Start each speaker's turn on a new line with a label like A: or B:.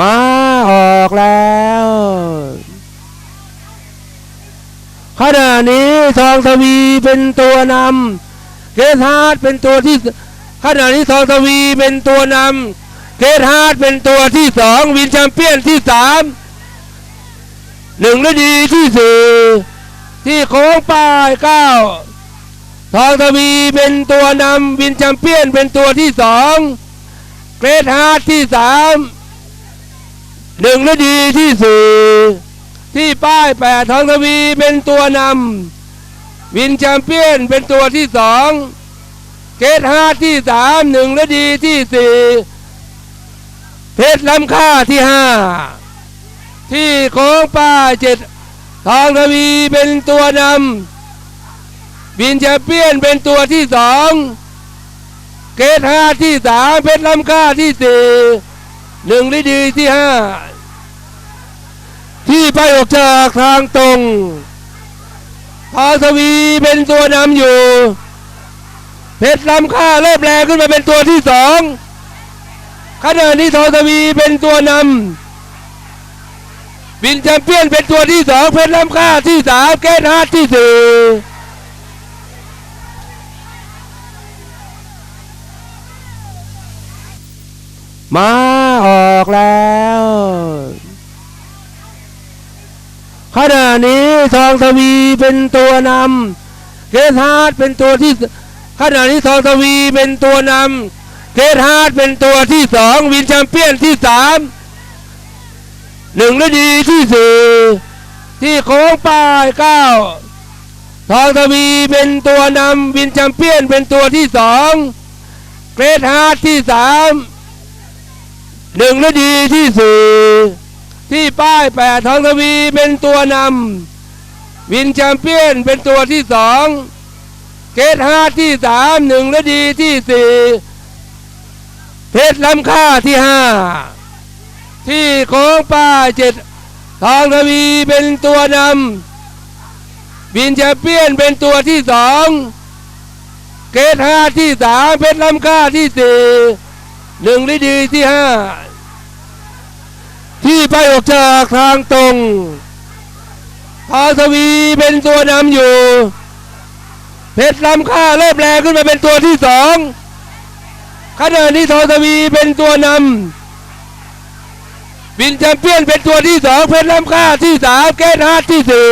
A: มาออกแล้วขณะนี้ทองทวีเป็นตัวนำเกทฮาร์ดเป็นตัวที่ขณะนี้ทองทวีเป็นตัวนำเกทฮาร์ดเป็นตัวที่สองวินแชมเปี้ยนที่สามหนึ่งฤดีที่สี่ที่โค้งป้ายเก้าทองทวีเป็นตัวนำวินแชมเปี้ยนเป็นตัวที่สองเกรทฮาร์ดที่สาม หนึ่งฤดีที่สี่ที่ป้ายแปดทองทวีเป็นตัวนำวินแชมเปี้ยนเป็นตัวที่สองเกรทฮาที่สามหนึ่งฤดีที่สี่เพชรล้ำค่าที่ห้าที่โค้งป้ายเจ็ดทองทวีเป็นตัวนำบินแชมเปี้ยนเป็นตัวที่สองเกตห้าที่สามเพชรล้ำค่าที่สี่หนึ่งฤดีที่ห้า ไปออกจากทางตรงพาสวีเป็นตัวนำอยู่ เพชรลำค่าเริ่มแรงขึ้นมาเป็นตัวที่สองขณะนี้ทอสวีเป็นตัวนำบินแชมเปี้ยนเป็นตัวที่สองเพชรลำค่าที่สามเกตฮาร์ดที่สี่มาออกแล้ว ขณะนี้ทองทวีเป็นตัวนำเกทฮาร์ดเป็นตัวที่ขณะนี้ทองทวีเป็นตัวนำเกทฮาร์ดเป็นตัวที่สองวินแชมเปี้ยนที่สามหนึ่งฤดีที่สี่ที่โค้งป้ายเก้าทองทวีเป็นตัวนำวินแชมเปี้ยนเป็นตัวที่สองเกรทฮาร์ดที่สามหนึ่งฤดีที่สี่ ที่ป้ายแปดทองทวีเป็นตัวนำวินแชมเปี้ยนเป็นตัวที่สองเกตห้าที่สามหนึ่งฤดีที่สี่เพชรล้ำค่าที่ห้าที่โค้งป้ายเจ็ดทองทวีเป็นตัวนำวินแชมเปี้ยนเป็นตัวที่สองเกตห้าที่สามเพชรล้ำค่าที่สี่หนึ่งฤดีที่ห้า ไปออกจากทางตรงพาสวีเป็นตัวนำอยู่ เพชรลำค่าเริ่มแรงขึ้นมาเป็นตัวที่สองขณะนี้ทอสวีเป็นตัวนำบินแชมเปี้ยนเป็นตัวที่สองเพชรลำค่าที่สามเกตฮาร์ดที่สี่